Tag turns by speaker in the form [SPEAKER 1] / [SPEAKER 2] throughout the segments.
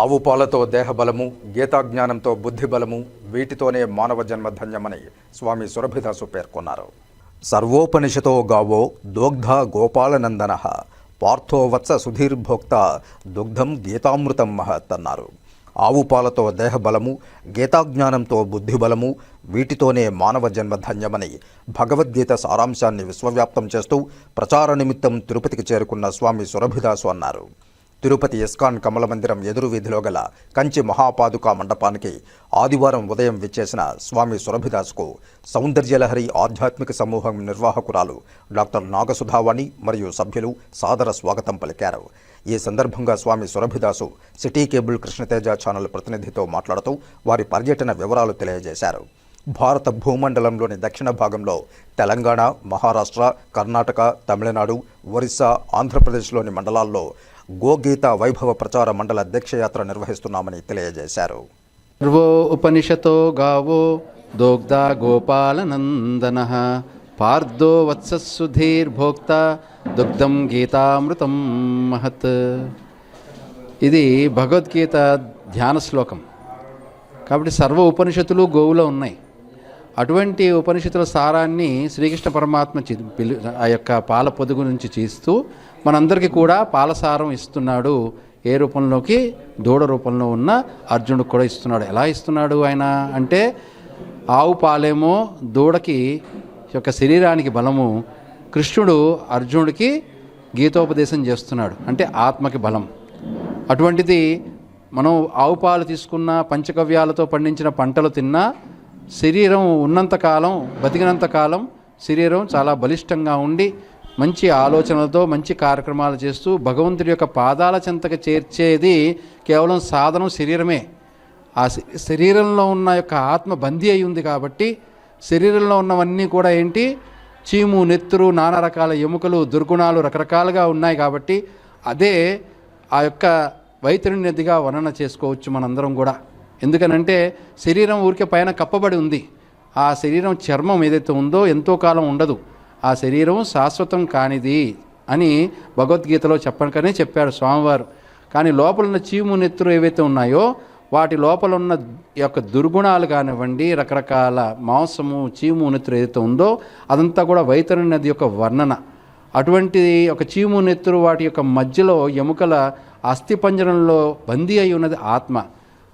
[SPEAKER 1] ఆవు పాలతో దేహబలము గీతాజ్ఞానంతో బుద్ధిబలము వీటితోనే మానవ జన్మ ధన్యమని స్వామి సురభిదాసు పేర్కొన్నారు. సర్వోపనిషతో గావో దోగ్ధ గోపాలనందన పార్థోవత్స సుధీర్భోక్త దుగ్ధం గీతామృతం మహత్ అన్నారు. ఆవు పాలతో దేహబలము గీతాజ్ఞానంతో బుద్ధిబలము వీటితోనే మానవ జన్మ ధన్యమని భగవద్గీత సారాంశాన్ని విశ్వవ్యాప్తం చేస్తూ ప్రచార నిమిత్తం తిరుపతికి చేరుకున్న స్వామి సురభిదాసు అన్నారు. తిరుపతి ఇస్కాన్ కమల మందిరం ఎదురు వీధిలో గల కంచి మహాపాదుకా మండపానికి ఆదివారం ఉదయం విచ్చేసిన స్వామి సురభిదాసుకు సౌందర్యలహరి ఆధ్యాత్మిక సమూహం నిర్వాహకురాలు డాక్టర్ నాగసుధావాణి మరియు సభ్యులు సాదర స్వాగతం పలికారు. ఈ సందర్భంగా Swami Surabhidasu city cable Krishnateja channel ప్రతినిధితో మాట్లాడుతూ వారి పర్యటన వివరాలు తెలియజేశారు. భారత భూమండలంలోని దక్షిణ భాగంలో తెలంగాణ మహారాష్ట్ర కర్ణాటక తమిళనాడు ఒరిస్సా ఆంధ్రప్రదేశ్లోని మండలాల్లో గోగీత వైభవ ప్రచార మండల దీక్షయాత్ర నిర్వహిస్తున్నామని తెలియజేశారు.
[SPEAKER 2] ఉపనిషతో గావో దోగ్ధ గోపాలనందన పార్దో వత్ససుధీర్భోక్త దుగ్ధం గీతామృతం మహత్. ఇది భగవద్గీత ధ్యాన శ్లోకం. కాబట్టి సర్వ ఉపనిషత్తులు గోవులో ఉన్నాయి. అటువంటి ఉపనిషత్తుల సారాన్ని శ్రీకృష్ణ పరమాత్మ చి- పిలు ఆ యొక్క పాల పొదుగు నుంచి చేస్తూ మనందరికీ కూడా పాలసారం ఇస్తున్నాడు. ఏ రూపంలోకి? దూడ రూపంలో ఉన్న అర్జునుడికి కూడా ఇస్తున్నాడు. ఎలా ఇస్తున్నాడు ఆయన అంటే ఆవు పాలేమో దూడకి యొక్క శరీరానికి బలము. కృష్ణుడు అర్జునుడికి గీతోపదేశం చేస్తున్నాడు. అంటే ఆత్మకి బలం. అటువంటిది మనం ఆవు పాలు తీసుకున్న పంచగవ్యాలతో పండించిన పంటలు తిన్నా శరీరం ఉన్నంతకాలం బతికినంతకాలం శరీరం చాలా బలిష్టంగా ఉండి మంచి ఆలోచనలతో మంచి కార్యక్రమాలు చేస్తూ భగవంతుడి యొక్క పాదాల చెంతకు చేర్చేది కేవలం సాధనం శరీరమే. ఆ శ- శరీరంలో ఉన్న యొక్క ఆత్మ బందీ అయి ఉంది కాబట్టి శరీరంలో ఉన్నవన్నీ కూడా ఏంటి? చీము నెత్తురు నానా రకాల ఎముకలు దుర్గుణాలు రకరకాలుగా ఉన్నాయి కాబట్టి అదే ఆ యొక్క వైతరుని నదిగా వర్ణన చేసుకోవచ్చు మనందరం కూడా. ఎందుకనంటే శరీరం ఊరికే పైన కప్పబడి ఉంది. ఆ శరీరం చర్మం ఏదైతే ఉందో ఎంతో కాలం ఉండదు. ఆ శరీరం శాశ్వతం కానిది అని భగవద్గీతలో చెప్పకనే చెప్పాడు స్వామివారు. కానీ లోపల ఉన్న చీము నెత్తురు ఏవైతే ఉన్నాయో వాటి లోపల ఉన్న యొక్క దుర్గుణాలు కానివ్వండి రకరకాల మాంసము చీము నెత్తురు ఏదైతే ఉందో అదంతా కూడా వైతరుని నది యొక్క వర్ణన. అటువంటి ఒక చీము నెత్తురు వాటి యొక్క మధ్యలో ఎముకల అస్థిపంజరంలో బందీ అయి ఉన్నది ఆత్మ.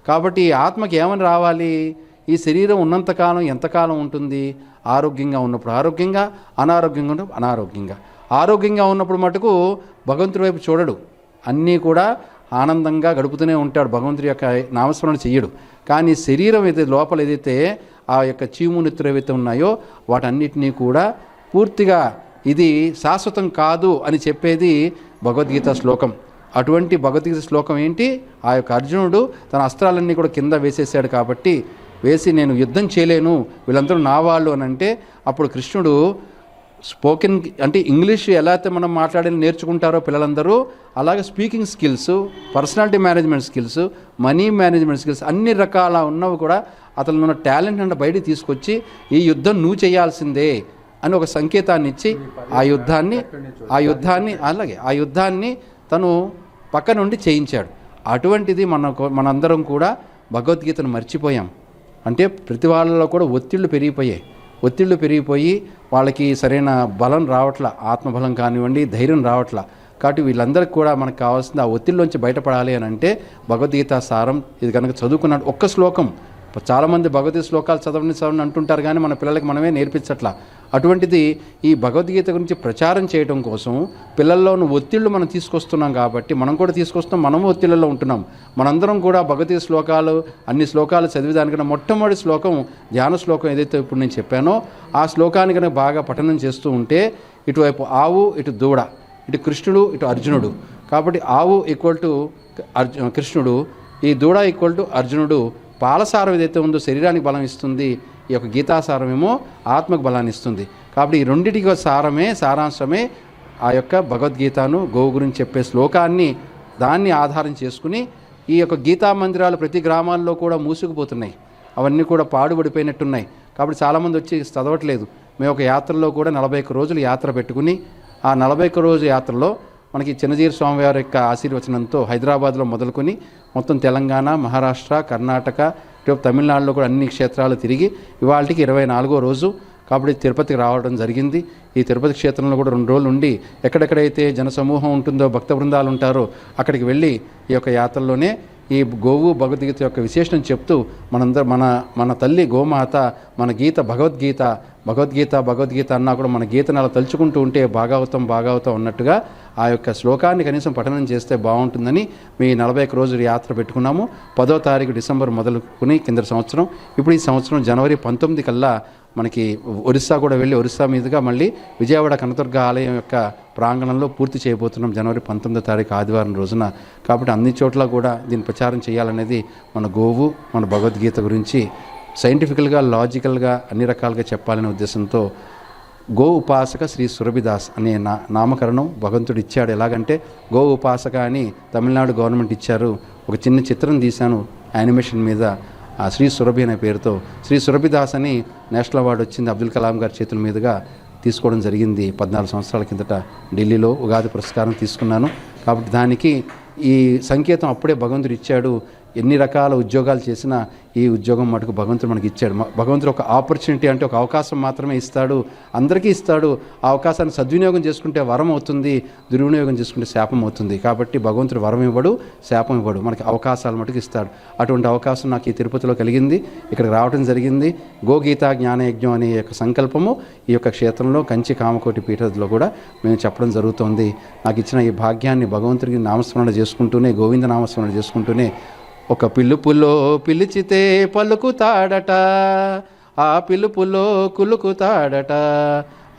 [SPEAKER 2] కాబట్టి ఈ ఆత్మకి ఏమని రావాలి? ఈ శరీరం ఉన్నంతకాలం ఎంతకాలం ఉంటుంది? ఆరోగ్యంగా ఉన్నప్పుడు ఆరోగ్యంగా అనారోగ్యంగా ఉన్నప్పుడు అనారోగ్యంగా. ఆరోగ్యంగా ఉన్నప్పుడు మటుకు భగవంతుడి వైపు చూడడు. అన్నీ కూడా ఆనందంగా గడుపుతూనే ఉంటాడు. భగవంతుడి యొక్క నామస్మరణ చెయ్యడు. కానీ శరీరం ఏదైతే లోపల ఏదైతే ఆ యొక్క చీము నెత్తురు ఏవైతే ఉన్నాయో వాటన్నిటినీ కూడా పూర్తిగా ఇది శాశ్వతం కాదు అని చెప్పేది భగవద్గీత శ్లోకం. అటువంటి భగవద్గీత శ్లోకం ఏంటి? ఆ యొక్క అర్జునుడు తన అస్త్రాలన్నీ కూడా కింద వేసేసాడు కాబట్టి వేసి నేను యుద్ధం చేయలేను వీళ్ళందరూ నా వాళ్ళు అని అంటే అప్పుడు కృష్ణుడు స్పోకెన్ అంటే ఇంగ్లీష్ ఎలా అయితే మనం మాట్లాడి నేర్చుకుంటారో పిల్లలందరూ అలాగే speaking skills personality management skills money management skills అన్ని రకాల ఉన్నవి కూడా అతను ఉన్న టాలెంట్ అంటే బయటికి తీసుకొచ్చి ఈ యుద్ధం నువ్వు చేయాల్సిందే అని ఒక సంకేతాన్ని ఇచ్చి ఆ యుద్ధాన్ని ఆ యుద్ధాన్ని అలాగే ఆ యుద్ధాన్ని తను పక్క నుండి చేయించాడు. అటువంటిది మన మనందరం కూడా భగవద్గీతను మర్చిపోయాం. అంటే ప్రతి వాళ్ళలో కూడా ఒత్తిళ్ళు పెరిగిపోయాయి. ఒత్తిళ్ళు పెరిగిపోయి వాళ్ళకి సరైన బలం రావట్ల ఆత్మబలం కానివ్వండి ధైర్యం రావట్ల. కాబట్టి వీళ్ళందరికీ కూడా మనకు కావాల్సింది ఆ ఒత్తిడిలోంచి బయటపడాలి అని అంటే భగవద్గీత సారం. ఇది కనుక చదువుకున్నాడు ఒక్క శ్లోకం. చాలామంది భగవద్గీత శ్లోకాలు చదవని చదవని అంటుంటారు కానీ మన పిల్లలకి మనమే నేర్పించట్లా. అటువంటిది ఈ భగవద్గీత గురించి ప్రచారం చేయడం కోసం పిల్లల్లో ఉన్న ఒత్తిళ్ళు మనం తీసుకొస్తున్నాం కాబట్టి మనం కూడా తీసుకొస్తున్నాం మనము ఒత్తిళ్ళలో ఉంటున్నాం. మనందరం కూడా భగవద్గీత శ్లోకాలు అన్ని శ్లోకాలు చదివేదానికన్నా మొట్టమొదటి శ్లోకం ధ్యాన శ్లోకం ఏదైతే ఇప్పుడు నేను చెప్పానో ఆ శ్లోకానికైనా బాగా పఠనం చేస్తూ ఉంటే ఇటువైపు ఆవు ఇటు దూడ ఇటు కృష్ణుడు ఇటు అర్జునుడు. కాబట్టి ఆవు ఈక్వల్ టు అర్జు కృష్ణుడు ఈ దూడ ఈక్వల్ టు అర్జునుడు పాలసారం ఏదైతే ఉందో శరీరానికి బలం ఇస్తుంది ఈ యొక్క గీతాసారం ఏమో ఆత్మకు బలాన్ని ఇస్తుంది. కాబట్టి ఈ రెండింటికి సారమే సారాంశమే ఆ యొక్క భగవద్గీతను గోవు గురించి చెప్పే శ్లోకాన్ని దాన్ని ఆధారం చేసుకుని ఈ యొక్క గీతా మందిరాలు ప్రతి గ్రామాల్లో కూడా మూసుకుపోతున్నాయి. అవన్నీ కూడా పాడుబడిపోయినట్టున్నాయి. కాబట్టి చాలామంది వచ్చి చదవట్లేదు. మేము ఒక యాత్రలో కూడా నలభై ఒక్క రోజులు యాత్ర పెట్టుకుని ఆ నలభై ఒక్క రోజు యాత్రలో మనకి చిన్నజీర స్వామివారి యొక్క ఆశీర్వచనంతో హైదరాబాద్లో మొదలుకొని మొత్తం తెలంగాణ మహారాష్ట్ర కర్ణాటక ఇటు తమిళనాడులో కూడా అన్ని క్షేత్రాలు తిరిగి ఇవాళకి ఇరవై నాలుగో రోజు కాబట్టి తిరుపతికి రావడం జరిగింది. ఈ తిరుపతి క్షేత్రంలో కూడా రెండు రోజులు ఉండి ఎక్కడెక్కడైతే జనసమూహం ఉంటుందో భక్త బృందాలు ఉంటారో అక్కడికి వెళ్ళి ఈ యొక్క యాత్రలోనే ఈ గోవు భగవద్గీత యొక్క విశేషణం చెప్తూ మనందరం మన మన తల్లి గోమాత మన గీత భగవద్గీత భగవద్గీత భగవద్గీత అన్నా కూడా మన గీతను అలా తలుచుకుంటూ ఉంటే భాగవతం భాగవతం ఉన్నట్టుగా ఆ యొక్క శ్లోకాన్ని కనీసం పఠనం చేస్తే బాగుంటుందని మీ నలభై ఒక్క రోజుల యాత్ర పెట్టుకున్నాము. పదో తారీఖు డిసెంబర్ మొదలుకుని కింద సంవత్సరం. ఇప్పుడు ఈ సంవత్సరం జనవరి పంతొమ్మిది కల్లా మనకి ఒరిస్సా కూడా వెళ్ళి ఒరిస్సా మీదుగా మళ్ళీ విజయవాడ కనదుర్గ ఆలయం యొక్క ప్రాంగణంలో పూర్తి చేయబోతున్నాం జనవరి పంతొమ్మిదో తారీఖు ఆదివారం రోజున. కాబట్టి అన్ని చోట్ల కూడా దీన్ని ప్రచారం చేయాలనేది మన గోవు మన భగవద్గీత గురించి సైంటిఫికల్గా లాజికల్గా అన్ని రకాలుగా చెప్పాలనే ఉద్దేశంతో గో ఉపాసక శ్రీ సురభిదాస్ అనే నా నామకరణం భగవంతుడు ఇచ్చాడు. ఎలాగంటే గో ఉపాసక అని తమిళనాడు గవర్నమెంట్ ఇచ్చారు. ఒక చిన్న చిత్రం తీశాను యానిమేషన్ మీద. ఆ శ్రీ సురభి అనే పేరుతో శ్రీ సురభిదాస్ అని నేషనల్ అవార్డు వచ్చింది అబ్దుల్ కలాం గారి చేతుల మీదుగా తీసుకోవడం జరిగింది పద్నాలుగు సంవత్సరాల కిందట. ఢిల్లీలో ఉగాది పురస్కారం తీసుకున్నాను. కాబట్టి దానికి ఈ సంకేతం అప్పుడే భగవంతుడు ఇచ్చాడు. ఎన్ని రకాల ఉద్యోగాలు చేసినా ఈ ఉద్యోగం మటుకు భగవంతుడు మనకి ఇచ్చాడు. భగవంతుడు ఒక ఆపర్చునిటీ అంటే ఒక అవకాశం మాత్రమే ఇస్తాడు. అందరికీ ఇస్తాడు. ఆ అవకాశాన్ని సద్వినియోగం చేసుకుంటే వరం అవుతుంది దుర్వినియోగం చేసుకుంటే శాపం అవుతుంది. కాబట్టి భగవంతుడు వరం ఇవ్వడు శాపం ఇవ్వడు. మనకి అవకాశాలు మటుకు ఇస్తాడు. అటువంటి అవకాశం నాకు ఈ తిరుపతిలో కలిగింది. ఇక్కడికి రావడం జరిగింది. గోగీత జ్ఞానయజ్ఞం అనే యొక్క సంకల్పము ఈ యొక్క క్షేత్రంలో కంచి కామకోటి పీఠలో కూడా మేము చెప్పడం జరుగుతోంది. నాకు ఇచ్చిన ఈ భాగ్యాన్ని భగవంతుడికి నామస్మరణ చేసుకుంటూనే గోవింద నామస్మరణ చేసుకుంటూనే ఒక పిలుపులో పిలిచితే పలుకుతాడట ఆ పిలుపులో కులుకుతాడట.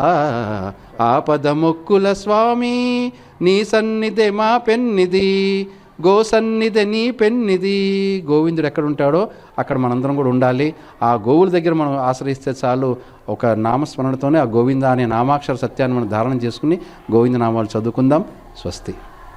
[SPEAKER 2] ఆ ఆపద మొక్కుల స్వామి నీ సన్నిధి మా పెన్నిది గో సన్నిధి నీ పెన్నిది గోవిందుడు ఎక్కడ ఉంటాడో అక్కడ మనందరం కూడా ఉండాలి. ఆ గోవుల దగ్గర మనం ఆశ్రయిస్తే చాలు. ఒక నామస్మరణతోనే ఆ గోవింద అనే నామాక్షర సత్యాన్ని మనం ధారణ చేసుకుని గోవింద నామాలు చదువుకుందాం. స్వస్తి.